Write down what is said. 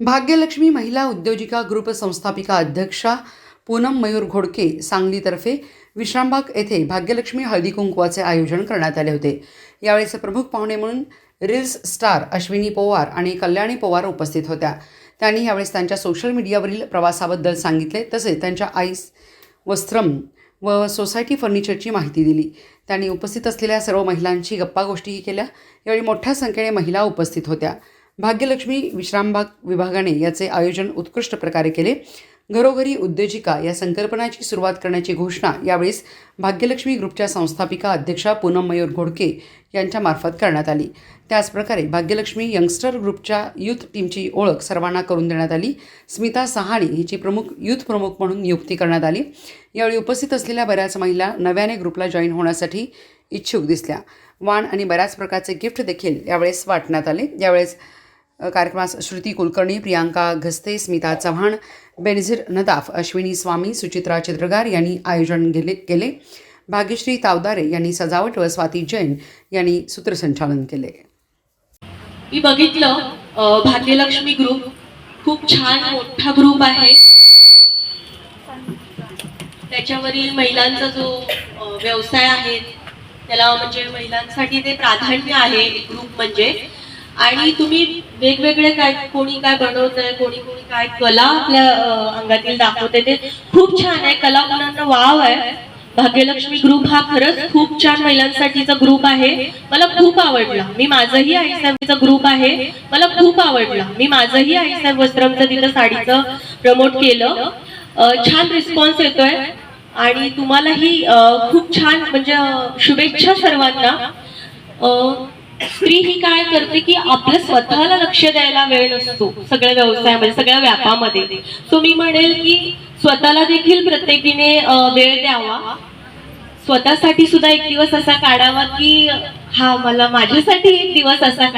भाग्यलक्ष्मी महिला उद्योजिका ग्रुप संस्थापिका अध्यक्षा पूनम मयूर घोडके सांगलीतर्फे विश्रामबाग येथे भाग्यलक्ष्मी हळदी कुंकवाचे आयोजन करण्यात आले होते. यावेळेचे प्रमुख पाहुणे म्हणून रील्स स्टार अश्विनी पवार आणि कल्याणी पवार उपस्थित होत्या. त्यांनी यावेळेस त्यांच्या सोशल मीडियावरील प्रवासाबद्दल सांगितले तसेच त्यांच्या आईस वस्त्रम व सोसायटी फर्निचरची माहिती दिली. त्यांनी उपस्थित असलेल्या सर्व महिलांची गप्पागोष्टीही केल्या. यावेळी मोठ्या संख्येने महिला उपस्थित होत्या. भाग्यलक्ष्मी विश्रामबाग विभागाने याचे आयोजन उत्कृष्ट प्रकारे केले. घरोघरी उद्योजिका या संकल्पनाची सुरुवात करण्याची घोषणा यावेळेस भाग्यलक्ष्मी ग्रुपच्या संस्थापिका अध्यक्षा पूनम मयूर घोडके यांच्यामार्फत करण्यात आली. त्याचप्रकारे भाग्यलक्ष्मी यंगस्टर ग्रुपच्या यूथ टीमची ओळख सर्वांना करून देण्यात आली. स्मिता सहाणी हिची प्रमुख यूथ प्रमुख म्हणून नियुक्ती करण्यात आली. यावेळी उपस्थित असलेल्या बऱ्याच महिला नव्याने ग्रुपला जॉईन होण्यासाठी इच्छुक दिसल्या. वाण आणि बऱ्याच प्रकारचे गिफ्ट देखील यावेळेस वाटण्यात आले. यावेळेस कार्यक्रमास श्रुती कुलकर्णी प्रियांका घस्ते स्मिता चव्हाण बेनझीर नदाफ अश्विनी स्वामी सुचित्रा चित्रगार यांनी आयोजन केले केले. भाग्यश्री तावदारे यांनी सजावट व स्वाती जैन यांनी सूत्रसंचालन केले. मी बघितलं भाग्यलक्ष्मी ग्रुप खूप छान मोठा ग्रुप आहे. त्याच्यावरील महिलांचा जो व्यवसाय आहे त्याला म्हणजे महिलांसाठी ते प्राधान्य आहे ग्रुप म्हणजे. आणि तुम्ही वेगवेगळे काय कोणी काय बनवतंय कोणी कोणी काय कला आपल्या अंगातील दाखवते ते खूप छान आहे. कला मुलांना वाव आहे. भाग्यलक्ष्मी ग्रुप हा खरंच खूप छान महिलांसाठीचा ग्रुप आहे. मला खूप आवडला. मी माझंही आईसाहेबचा ग्रुप आहे. मला खूप आवडला. मी माझंही आईसाहेब वस्त्रमचं तिथं साडीचं प्रमोट केलं. छान रिस्पॉन्स येतोय. आणि तुम्हालाही खूप छान म्हणजे शुभेच्छा सर्वांना. स्त्री ही काय करते की आपलं स्वतःला लक्ष द्यायला वेळ नसतो सगळ्या व्यवसायामध्ये सगळ्या व्यापामध्ये. सो मी म्हणेल की स्वतःला देखील प्रत्येकीने वेळ द्यावा. स्वतःसाठी सुद्धा एक दिवस असा काढावा की हा मला माझ्यासाठी एक दिवस असा